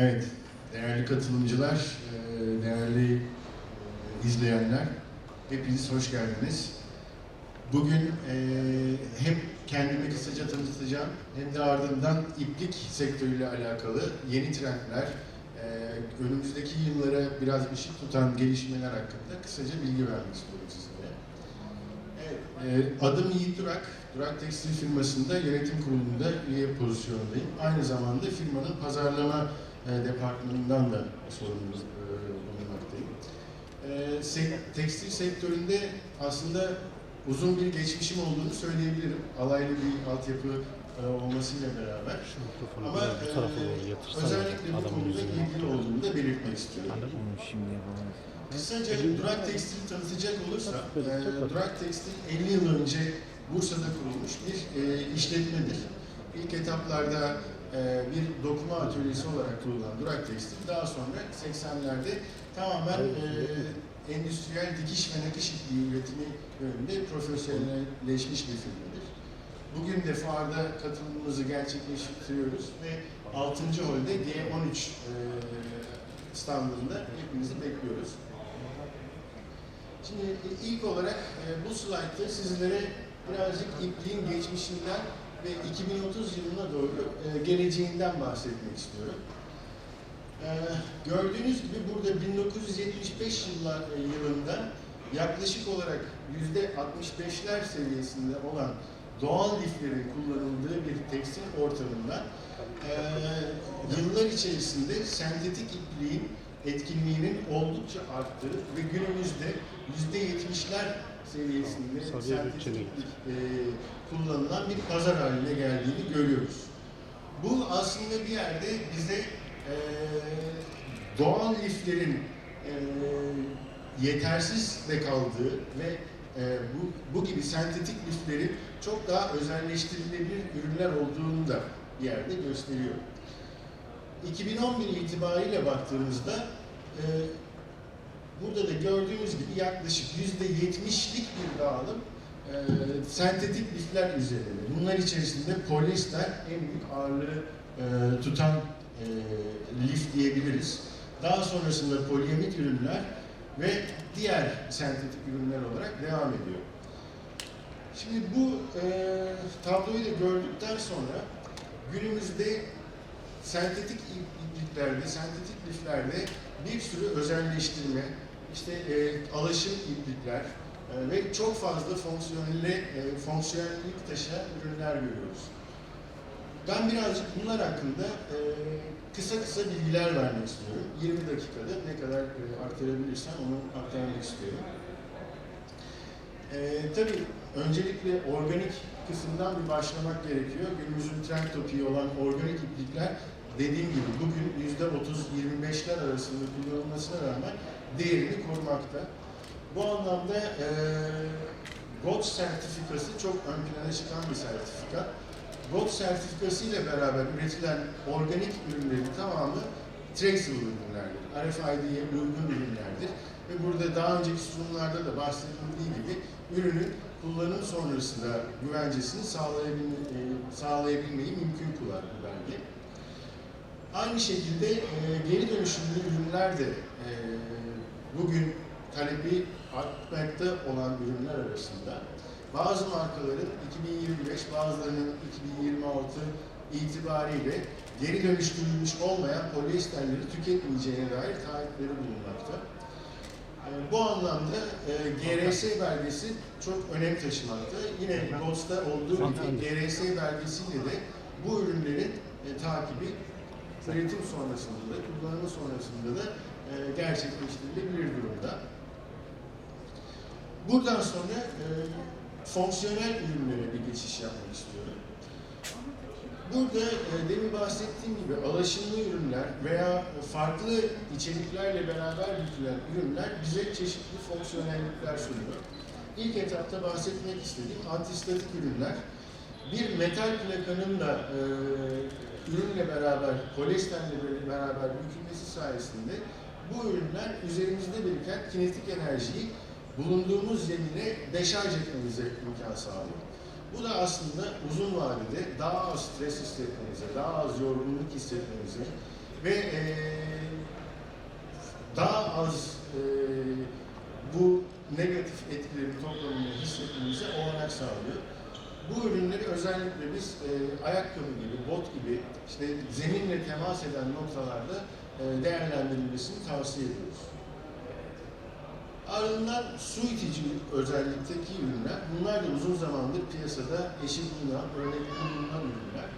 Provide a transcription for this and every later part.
Evet, değerli katılımcılar, e, değerli e, izleyenler, hepiniz hoş geldiniz. Bugün e, hem kendimi kısaca tanıtacağım, hem de ardından iplik sektörüyle alakalı yeni trendler, önümüzdeki yıllara biraz ışık tutan gelişmeler hakkında kısaca bilgi vermek istiyorum sizlere. Evet, adım Yiğit Durak, Durak Tekstil firmasında yönetim kurulunda üye pozisyonundayım. Aynı zamanda firmanın pazarlama departmanından da sorumlu e, bulunmaktayım. E, se- tekstil sektöründe aslında uzun bir geçmişim olduğunu söyleyebilirim. Alaylı bir altyapı e, olmasıyla beraber. Ama bu e, özellikle bu yüzüne. ilgili olduğumu da belirtmek istiyorum. Kısaca Durak Tekstil'i tanıtacak olursak, Böyle e. Durak Tekstil 50 yıl önce Bursa'da kurulmuş bir e, işletmedir. İlk etaplarda e, bir dokuma atölyesi olarak kurulan Durak Tekstil, daha sonra 80'lerde tamamen e, endüstriyel dikiş ve nakış ipliği üretimi yönünde profesyonelleşmiş bir firmadır. Bugün de fuarda katılımımızı gerçekleştiriyoruz ve 6. holde G13 e, standında hepinizi bekliyoruz. Şimdi ilk olarak e, bu slaytta sizlere birazcık ipliğin geçmişinden ve 2030 yılına doğru e, geleceğinden bahsetmek istiyorum. E, gördüğünüz gibi burada 1975 yıllar, e, yılında yaklaşık olarak %65'ler seviyesinde olan doğal liflerin kullanıldığı bir tekstil ortamında e, yıllar içerisinde sentetik ipliğin etkinliğinin oldukça arttığı ve günümüzde yüzde yetmişler seviyesinde iplik e, kullanılan bir pazar haline geldiğini görüyoruz. Bu aslında bir yerde bize e, doğal liflerin e, yetersiz de kaldığı ve e, bu, bu gibi sentetik liflerin çok daha özelleştirilebilir ürünler olduğunu da bir yerde gösteriyor. 2011 itibariyle baktığımızda e, burada da gördüğümüz gibi yaklaşık %70'lik bir dağılım e, sentetik lifler üzerinde. Bunlar içerisinde polyester en büyük ağırlığı e, tutan e, lif diyebiliriz. Daha sonrasında polyamit ürünler ve diğer sentetik ürünler olarak devam ediyor. Şimdi bu e, tabloyu da gördükten sonra günümüzde sentetik ipliklerde, sentetik liflerde bir sürü özelleştirme, işte e, alaşım iplikler e, ve çok fazla fonksiyonelle, e, fonksiyonellik taşıyan ürünler görüyoruz. Ben birazcık bunlar hakkında e, kısa kısa bilgiler vermek istiyorum. 20 dakikada ne kadar e, aktarabilirsem onu aktarmak istiyorum. E, tabii öncelikle organik kısımdan bir başlamak gerekiyor. Günümüzün trend topiği olan organik iplikler dediğim gibi bugün %30-25'ler arasında kullanılmasına rağmen değerini korumakta. Bu anlamda e, GOTS sertifikası çok ön plana çıkan bir sertifika. GOTS sertifikası ile beraber üretilen organik ürünlerin tamamı traceable ürünlerdir. RFID'ye uygun ürünlerdir. Ve burada daha önceki sunumlarda da bahsedildiği gibi ürünün kullanım sonrasında güvencesini sağlayabilme, e, sağlayabilmeyi mümkün kılar bu belge. Aynı şekilde e, geri dönüşümlü ürünler de e, bugün talebi artmakta olan ürünler arasında bazı markaların 2025, bazılarının 2026 itibariyle geri dönüştürülmüş olmayan polyesterleri tüketmeyeceğine dair taahhütleri bulunmakta. E, Bu anlamda e, GRS belgesi çok önem taşımakta. Yine GOTS'ta olduğu gibi GRS belgesiyle de bu ürünlerin e, takibi üretim sonrasında da, kullanımı sonrasında da e, gerçekleştirilebilir durumda. Buradan sonra e, fonksiyonel ürünlere bir geçiş yapmak istiyorum. Burada e, demin bahsettiğim gibi alaşımlı ürünler veya farklı içeriklerle beraber bükülen ürünler bize çeşitli fonksiyonellikler sunuyor. İlk etapta bahsetmek istediğim antistatik ürünler bir metal plakanın da e, ürünle beraber, polyesterle beraber bükülmesi sayesinde bu ürünler üzerimizde biriken kinetik enerjiyi bulunduğumuz zemine deşarj etmemize imkan sağlıyor. Bu da aslında uzun vadede daha az stres hissetmenize, daha az yorgunluk hissetmenize, ve e, daha az e, bu negatif etkilerin toplamını hissetmemize olanak sağlıyor. Bu ürünleri özellikle biz e, ayakkabı gibi, bot gibi işte zeminle temas eden noktalarda değerlendirilmesini tavsiye ediyoruz. Ardından su itici özellikteki ürünler. Bunlar da uzun zamandır piyasada eşi bulunan, örnekleri bulunan ürünler.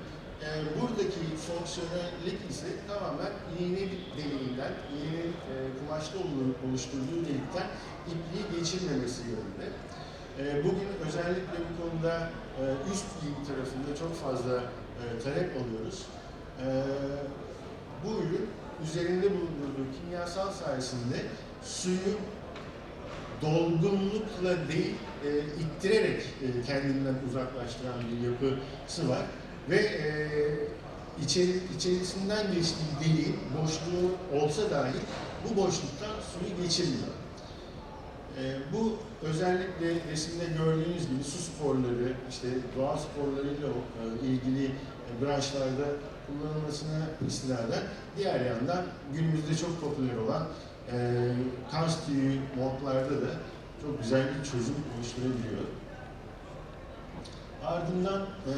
E, buradaki fonksiyonellik ise tamamen iğne deliğinden, iğnenin e, kumaşta olu- oluşturduğu delikten ipliği geçirmemesi yönünde. E, bugün özellikle bu konuda e, üst giyim tarafında çok fazla e, talep alıyoruz. E, bu ürün üzerinde bulundurduğu kimyasal sayesinde suyu dolgunlukla değil, e, ittirerek e, kendinden uzaklaştıran bir yapısı var. Ve e, içeri, içerisinden geçtiği deliğin boşluğu olsa dahi bu boşluktan suyu geçirmiyor. E, bu özellikle resimde gördüğünüz gibi su sporları, işte doğa sporlarıyla e, ilgili branşlarda kullanılmasına istinaden diğer yandan günümüzde çok popüler olan e, kans tüyü montlarda da çok güzel bir çözüm oluşturabiliyor. Ardından e,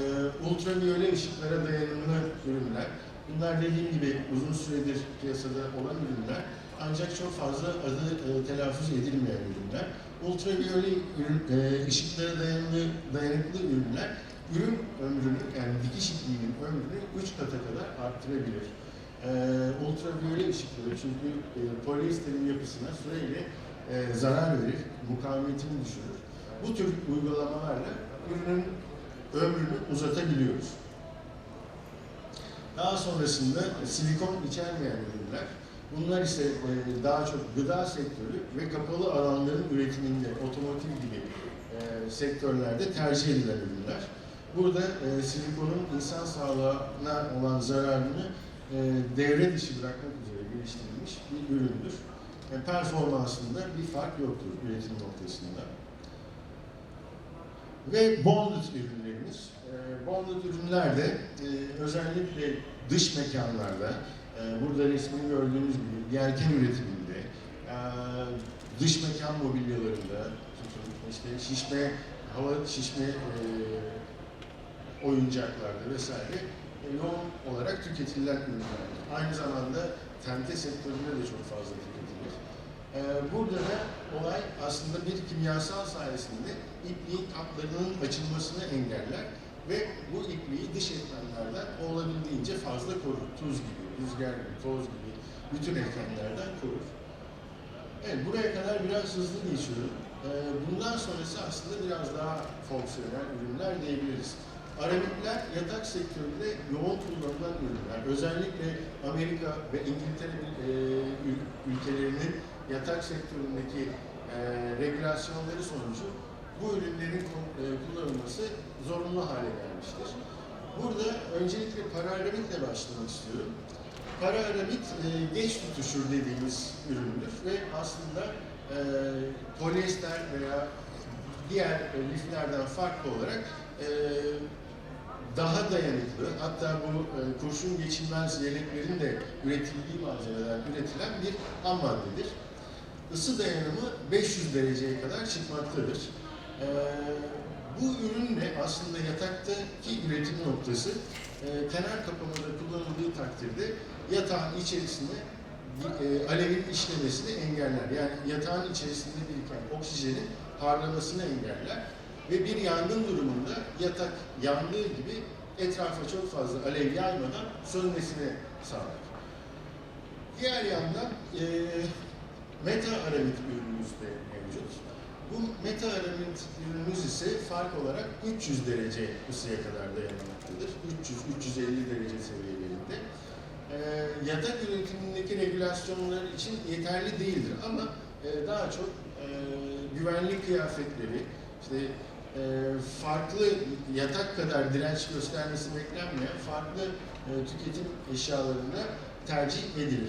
ultraviyole ışıklara dayanımlı ürünler. Bunlar dediğim gibi uzun süredir piyasada olan ürünler. Ancak çok fazla adı e, telaffuz edilmeyen ürünler. Ultraviyole ürün, e, ışıklara dayanımlı, dayanıklı ürünler ürün ömrünü yani dikiş ipliğinin ömrünü 3 kata kadar arttırabilir. E, ultraviyole ışıkları çünkü e, polyesterin yapısına süreyle e, zarar verir, mukavemetini düşürür. Bu tür uygulamalarla ürünün ömrünü uzatabiliyoruz. Daha sonrasında silikon içermeyen ürünler. Bunlar ise e, daha çok gıda sektörü ve kapalı alanların üretiminde, otomotiv gibi e, sektörlerde tercih edilen ürünler. Burada e, silikonun insan sağlığına olan zararını e, devre dışı bırakmak üzere geliştirilmiş bir üründür. E, performansında bir fark yoktur üretim noktasında. Ve bonded ürünlerimiz. E, bonded ürünler e, özellikle dış mekanlarda, e, burada resmini gördüğünüz gibi yelken üretiminde, e, dış mekan mobilyalarında, işte şişme, hava şişme e, oyuncaklarda vesaire e, yoğun olarak tüketilen ürünler. Aynı zamanda tente sektöründe de çok fazla tüketilir. E, burada da olay aslında bir kimyasal sayesinde ipliğin kaplarının açılmasını engeller ve bu ipliği dış etmenlerden olabildiğince fazla korur. Tuz gibi, rüzgar gibi, toz gibi bütün etkenlerden korur. Evet, buraya kadar biraz hızlı geçiyorum. Ee, bundan sonrası aslında biraz daha fonksiyonel ürünler diyebiliriz. Aramikler yatak sektöründe yoğun kullanılan ürünler. Özellikle Amerika ve İngiltere e, ül- ülkelerinin yatak sektöründeki e, regülasyonları sonucu bu ürünlerin e, kullanılması zorunlu hale gelmiştir. Burada öncelikle pararamidle başlamak istiyorum. Pararamid e, geç tutuşur dediğimiz üründür ve aslında e, polyester veya diğer e, liflerden farklı olarak daha dayanıklı, hatta bu e, kurşun geçirmez yeleklerin de üretildiği malzemeden üretilen bir ham maddedir. Isı dayanımı 500 dereceye kadar çıkmaktadır. E, bu ürünle aslında yataktaki üretim noktası e, kenar kapamada kullanıldığı takdirde yatağın içerisinde e, alevin işlemesini engeller. Yani yatağın içerisinde biriken oksijenin harlamasını engeller ve bir yangın durumunda yatak yandığı gibi etrafa çok fazla alev yaymadan sönmesine sağlar. Diğer yandan e, meta aramid ürünümüz de mevcut. Bu meta aramid ürünümüz ise fark olarak 300 derece ısıya kadar dayanmaktadır. 300-350 derece seviyelerinde. E, yatak üretimindeki regülasyonlar için yeterli değildir ama e, daha çok e, güvenlik kıyafetleri, işte e, farklı yatak kadar direnç göstermesi beklenmeyen farklı e, tüketim eşyalarında tercih edilir.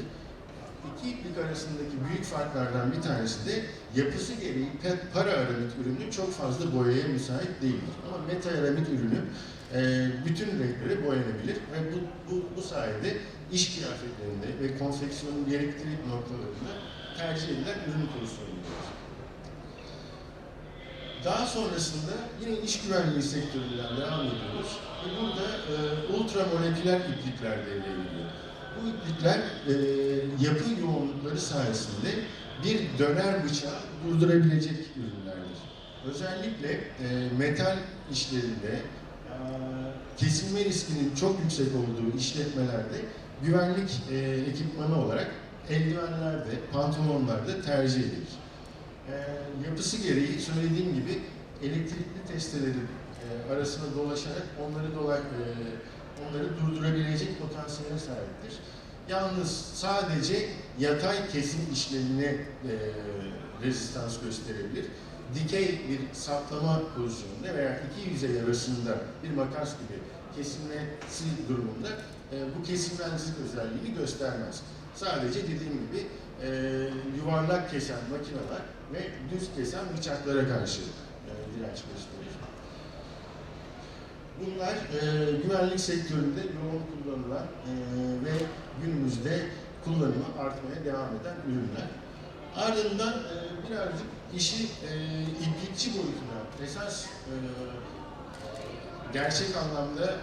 iki iplik arasındaki büyük farklardan bir tanesi de yapısı gereği pe- para aramit ürünü çok fazla boyaya müsait değildir. Ama meta aramit ürünü e, bütün renklere boyanabilir ve bu, bu, bu sayede iş kıyafetlerinde ve konfeksiyonun gerektiği noktalarında tercih edilen ürün pozisyonundadır. Daha sonrasında yine iş güvenliği sektöründen devam ediyoruz. Ve burada e, ultramoleküler iplikler devreye giriyor. Bu iplikler e, yapı yoğunlukları sayesinde bir döner bıçağı durdurabilecek ürünlerdir. Özellikle e, metal işlerinde e, kesilme riskinin çok yüksek olduğu işletmelerde güvenlik e, ekipmanı olarak eldivenlerde, pantolonlarda tercih edilir. E, yapısı gereği söylediğim gibi elektrikli testelerin e, arasına dolaşarak onları dolay, e, onları durdurabilecek potansiyele sahiptir. Yalnız sadece yatay kesim işlemine e, rezistans gösterebilir. Dikey bir saplama pozisyonunda veya iki yüzey arasında bir makas gibi kesilmesi durumunda e, bu kesilmezlik özelliğini göstermez. Sadece dediğim gibi e, yuvarlak kesen makineler ve düz kesen bıçaklara karşı e, direnç gösterir. Bunlar e, güvenlik sektöründe yoğun kullanılan e, ve günümüzde kullanımı artmaya devam eden ürünler. Ardından e, birazcık işi e, iplikçi boyutuna, esas e, gerçek anlamda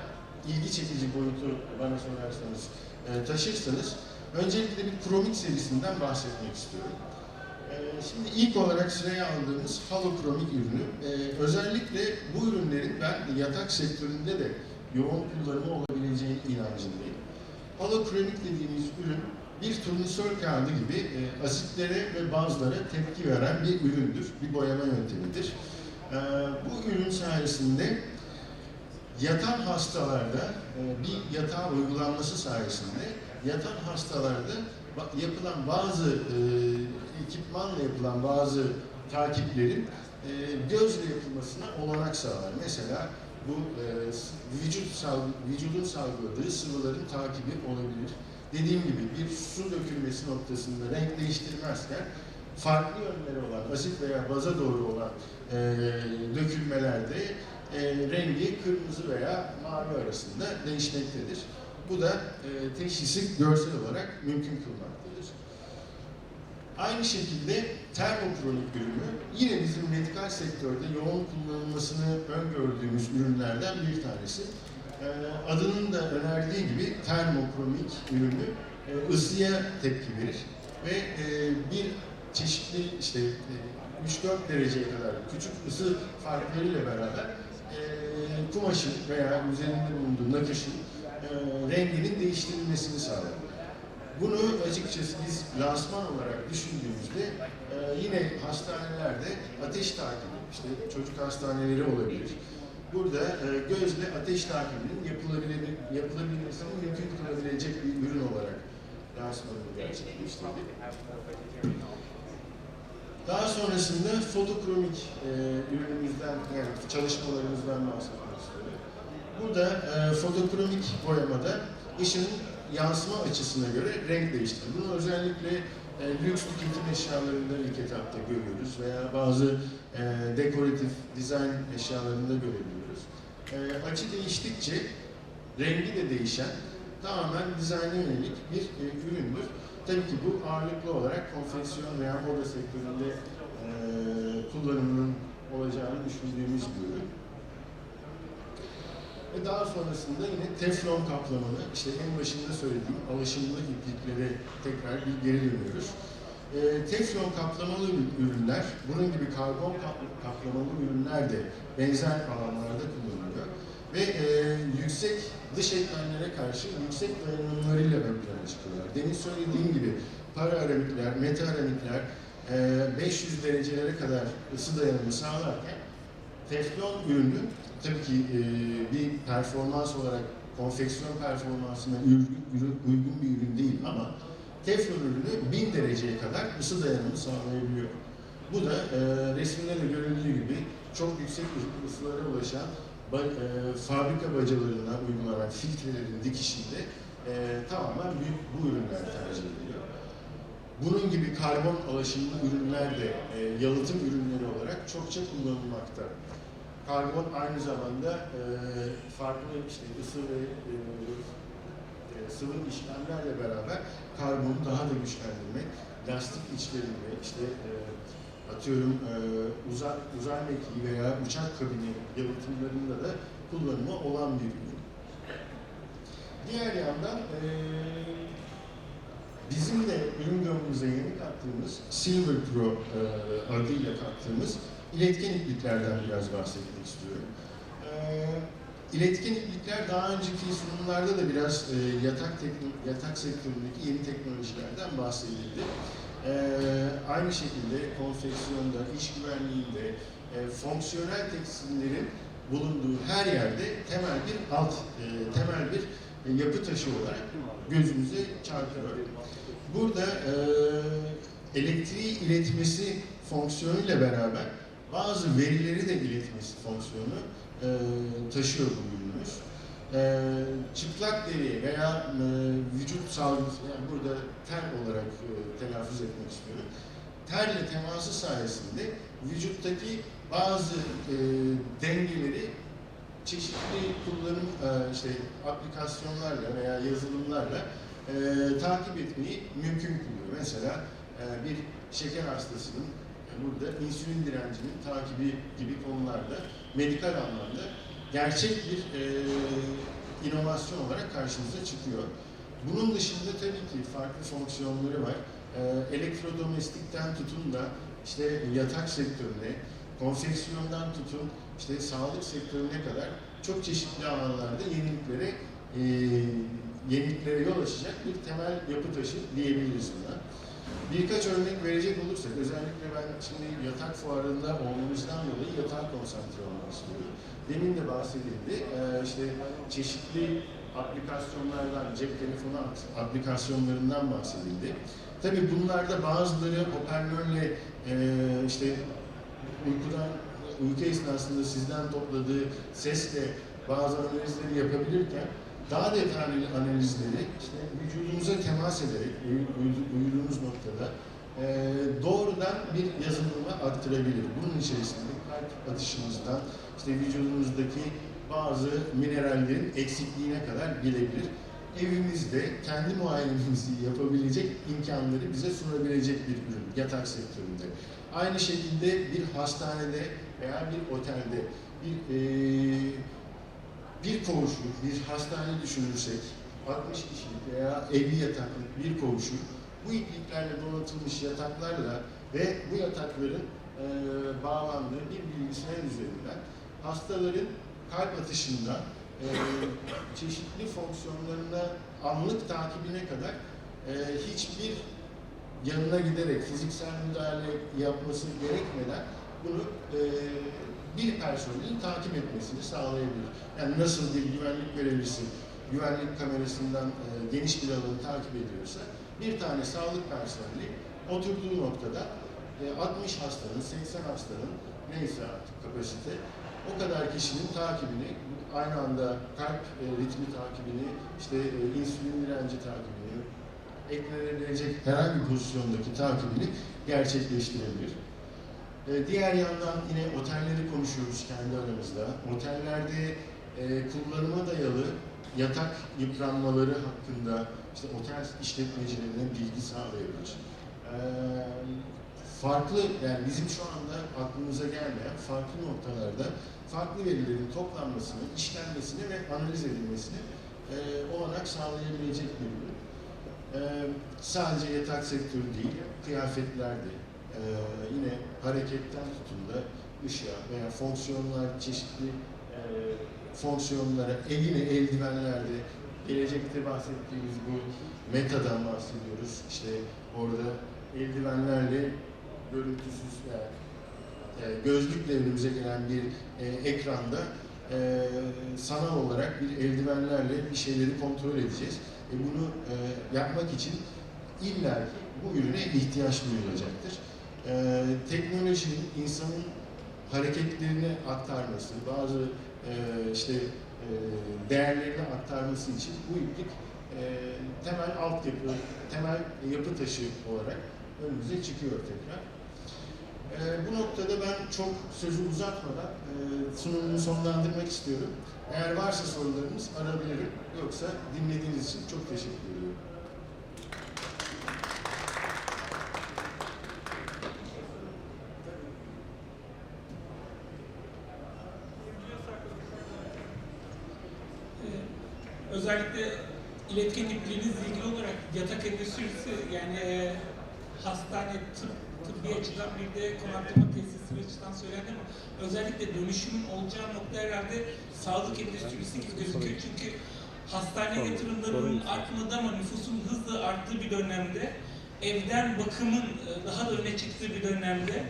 ilgi çekici boyutu bana sorarsanız e, taşırsanız öncelikle bir kromik serisinden bahsetmek istiyorum. Şimdi ilk olarak sıraya aldığımız halokromik ürünü. E, özellikle bu ürünlerin ben yatak sektöründe de yoğun kullanımı olabileceği inancındayım. Halokromik dediğimiz ürün bir turnusol kağıdı gibi e, asitlere ve bazlara tepki veren bir üründür, bir boyama yöntemidir. E, bu ürün sayesinde yatan hastalarda e, bir yatağa uygulanması sayesinde yatan hastalarda yapılan bazı e, ekipmanla yapılan bazı takiplerin e, gözle yapılmasına olanak sağlar. Mesela bu e, vücut salgı, vücudun salgıladığı sıvıların takibi olabilir. Dediğim gibi bir su dökülmesi noktasında renk değiştirmezken farklı yönleri olan asit veya baza doğru olan e, dökülmelerde e, rengi kırmızı veya mavi arasında değişmektedir. Bu da e, teşhisi görsel olarak mümkün kılmaktadır. Aynı şekilde termokronik ürünü yine bizim medikal sektörde yoğun kullanılmasını öngördüğümüz ürünlerden bir tanesi. E, adının da önerdiği gibi termokromik ürünü e, ısıya tepki verir ve e, bir çeşitli işte e, 3-4 dereceye kadar küçük ısı farklarıyla beraber e, kumaşın veya üzerinde bulunduğu nakışın e, renginin değiştirilmesini sağlar. Bunu açıkçası biz lansman olarak düşündüğümüzde e, yine hastanelerde ateş takibi, işte çocuk hastaneleri olabilir. Burada e, gözle ateş takibinin yapılabilir, yapılabilmesini mümkün kılabilecek bir ürün olarak lansmanını gerçekleştirdik. Daha sonrasında fotokromik e, ürünümüzden, yani çalışmalarımızdan istiyorum. Burada e, fotokromik boyamada ışığın yansıma açısına göre renk değiştirir. Bunu özellikle e, lüks tüketim eşyalarında ilk etapta görüyoruz veya bazı e, dekoratif dizayn eşyalarında görebiliyoruz. E, açı değiştikçe rengi de değişen tamamen dizayna yönelik bir e, üründür. Tabii ki bu ağırlıklı olarak konfeksiyon veya moda sektöründe e, kullanımının olacağını düşündüğümüz bir ürün. Ve daha sonrasında yine teflon kaplamalı, işte en başında söylediğim alışımlı ipliklere tekrar bir geri dönüyoruz. E, teflon kaplamalı ürünler, bunun gibi karbon kap- kaplamalı ürünler de benzer alanlarda kullanılıyor. Ve e, yüksek dış etmenlere karşı yüksek dayanımlarıyla ön plana çıkıyorlar. Demin söylediğim gibi para aramitler, meta aramitler e, 500 derecelere kadar ısı dayanımı sağlarken teflon ürünü tabii ki e, bir performans olarak konfeksiyon performansına uygun, uygun bir ürün değil ama teflon ürünü 1000 dereceye kadar ısı dayanımı sağlayabiliyor. Bu da e, resimde de görüldüğü gibi çok yüksek ısılara ulaşan ba- e, fabrika bacalarına uygulanan filtrelerin dikişinde e, tamamen büyük bu ürünler tercih ediliyor. bunun gibi karbon alaşımlı ürünler de e, yalıtım ürünleri olarak çokça kullanılmakta. Karbon aynı zamanda e, farklı işte ısı ve e, e, sıvı işlemlerle beraber karbonu daha da güçlendirmek, lastik içlerinde işte e, atıyorum e, uzay, uzay mekiği veya uçak kabini yalıtımlarında da kullanımı olan bir ürün. Diğer yandan e, bizim de ürün gamımıza yeni kattığımız Silver Pro e, adıyla kattığımız iletken ipliklerden biraz bahsetmek istiyorum. E, iletken iplikler daha önceki sunumlarda da biraz e, yatak, tekno- yatak sektöründeki yeni teknolojilerden bahsedildi. E, aynı şekilde konfeksiyonda, iş güvenliğinde, e, fonksiyonel tekstillerin bulunduğu her yerde temel bir alt, e, temel bir yapı taşı olarak gözümüze çarpıyor. Burada e, elektriği iletmesi fonksiyonuyla beraber bazı verileri de iletmesi fonksiyonu e, taşıyor bu ürünümüz. E, çıplak deri veya e, vücut salgısı, yani burada ter olarak e, telaffuz etmek istiyorum. Terle teması sayesinde vücuttaki bazı e, dengeleri çeşitli kullanım e, işte aplikasyonlarla veya yazılımlarla e, takip etmeyi mümkün kılıyor. Mesela e, bir şeker hastasının burada insülin direncinin takibi gibi konularda medikal anlamda gerçek bir e, inovasyon olarak karşımıza çıkıyor. Bunun dışında tabii ki farklı fonksiyonları var. E, elektrodomestikten tutun da işte yatak sektörüne, konfeksiyondan tutun işte sağlık sektörüne kadar çok çeşitli alanlarda yeniliklere e, yeniliklere yol açacak bir temel yapı taşı diyebiliriz buna. Birkaç örnek verecek olursak, özellikle ben şimdi yatak fuarında olmamızdan dolayı yatağa konsantre olmak istiyorum. Demin de bahsedildi, e, işte çeşitli aplikasyonlardan, cep telefonu aplikasyonlarından bahsedildi. Tabii bunlarda bazıları hoparlörle e, işte uykudan uyku esnasında sizden topladığı sesle bazı analizleri yapabilirken daha detaylı analizleri işte vücudunuza temas ederek uyu- uyu- uyuduğunuz noktada e, doğrudan bir yazılıma aktarabilir. Bunun içerisinde kalp atışınızdan işte vücudunuzdaki bazı minerallerin eksikliğine kadar gelebilir. Evimizde kendi muayenemizi yapabilecek imkanları bize sunabilecek bir ürün yatak sektöründe. Aynı şekilde bir hastanede veya bir otelde bir eee, bir koğuşu, bir hastane düşünürsek 60 kişilik veya 50 yataklık bir koğuşu bu ipliklerle donatılmış yataklarla ve bu yatakların eee, bağlandığı bir bilgisayar üzerinden hastaların kalp atışından eee, çeşitli fonksiyonlarına anlık takibine kadar eee, hiçbir yanına giderek fiziksel müdahale yapması gerekmeden bunu eee, bir personelin takip etmesini sağlayabilir. Yani nasıl bir güvenlik görevlisi güvenlik kamerasından eee, geniş bir alanı takip ediyorsa bir tane sağlık personeli oturduğu noktada eee, 60 hastanın, 80 hastanın neyse artık kapasite o kadar kişinin takibini aynı anda kalp e, ritmi takibini, işte e, insülin direnci takibini, eklenebilecek herhangi bir pozisyondaki takibini gerçekleştirebilir. E, diğer yandan yine otelleri konuşuyoruz kendi aramızda. Otellerde e, kullanıma dayalı yatak yıpranmaları hakkında işte otel işletmecilerine bilgi sağlayabilir. E, farklı yani bizim şu anda aklımıza gelmeyen farklı noktalarda farklı verilerin toplanmasını, işlenmesini ve analiz edilmesini e, olanak sağlayabilecek bir ürün. E, sadece yatak sektörü değil, kıyafetlerde, e, yine hareketten tutun da ışığa veya fonksiyonlar, çeşitli e, fonksiyonlara, e, yine eldivenlerde, gelecekte bahsettiğimiz bu metadan bahsediyoruz. İşte orada eldivenlerle görüntüsüz yani e, gözlükle önümüze gelen bir e, ekranda e, sanal olarak bir eldivenlerle bir şeyleri kontrol edeceğiz. E, bunu e, yapmak için illa bu ürüne ihtiyaç duyulacaktır. E, teknolojinin insanın hareketlerini aktarması, bazı e, işte e, değerlerini aktarması için bu iplik e, temel altyapı, temel yapı taşı olarak önümüze çıkıyor tekrar. Ee, bu noktada ben çok sözü uzatmadan e, sunumumu sonlandırmak istiyorum. Eğer varsa sorularınız arabilirim. Yoksa dinlediğiniz için çok teşekkür ediyorum. Ee, özellikle iletken ipliğinizle ilgili olarak yatak endüstrisi yani e, hastane, tıp, tıbbi açıdan bir de konaklama tesisi açıdan söylendi ama özellikle dönüşümün olacağı nokta herhalde sağlık endüstrisi gibi gözüküyor. Çünkü hastane yatırımlarının artmadığı ama nüfusun hızla arttığı bir dönemde evden bakımın e, daha da öne çıktığı bir dönemde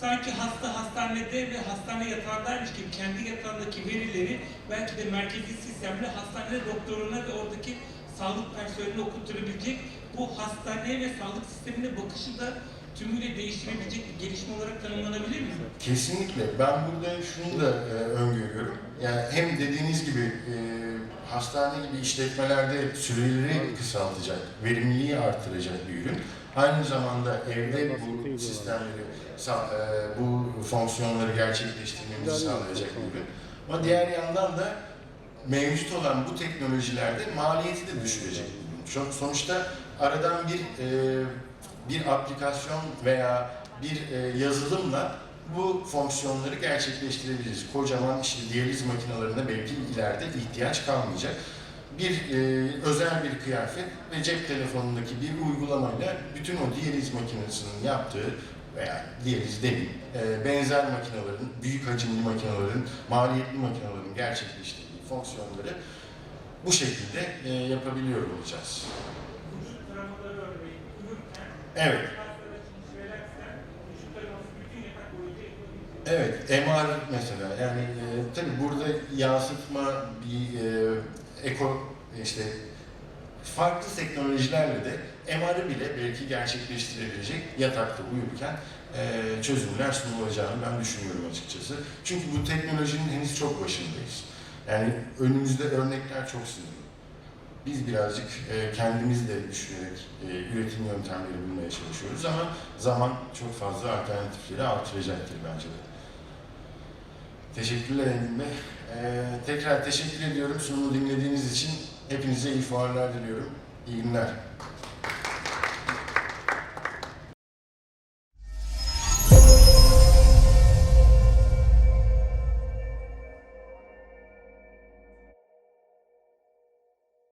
sanki hasta hastanede ve hastane yatağındaymış gibi kendi yatağındaki verileri belki de merkezi sistemle hastanede doktoruna ve oradaki sağlık personeline okutturabilecek bu hastaneye ve sağlık sistemine bakışı da tümüyle değiştirebilecek bir gelişme olarak tanımlanabilir mi? Kesinlikle. Ben burada şunu da e, öngörüyorum. Yani hem dediğiniz gibi e, hastane gibi işletmelerde süreleri kısaltacak, verimliliği artıracak bir ürün. Aynı zamanda evde bu sistemleri, e, bu fonksiyonları gerçekleştirmemizi sağlayacak bir ürün. Ama diğer yandan da mevcut olan bu teknolojilerde maliyeti de düşürecek bir ürün. Çok- Sonuçta aradan bir e, bir aplikasyon veya bir e, yazılımla bu fonksiyonları gerçekleştirebiliriz. Kocaman işte diyaliz makinelerine belki ileride ihtiyaç kalmayacak. Bir e, özel bir kıyafet ve cep telefonundaki bir uygulamayla bütün o diyaliz makinesinin yaptığı veya diyaliz değil, e, benzer makinelerin, büyük hacimli makinelerin, maliyetli makinelerin gerçekleştirdiği fonksiyonları bu şekilde e, yapabiliyor olacağız. Vücut taramaları örneğin uyurken Evet. hastada için söylersen vücut taraması bütün yatak boyunca yapılabilir. Evet, MR mesela yani e, tabii burada yansıtma bir e, eko işte farklı teknolojilerle de MR'ı bile belki gerçekleştirebilecek yatakta uyurken e, çözümler sunulacağını ben düşünüyorum açıkçası. Çünkü bu teknolojinin henüz çok başındayız. Yani önümüzde örnekler çok sınırlı. Biz birazcık e, kendimiz de düşünerek e, üretim yöntemleri bulmaya çalışıyoruz ama zaman çok fazla alternatifleri artıracaktır bence de. Teşekkürler Engin Bey. Ee, tekrar teşekkür ediyorum sunumu dinlediğiniz için. Hepinize iyi fuarlar diliyorum. İyi günler.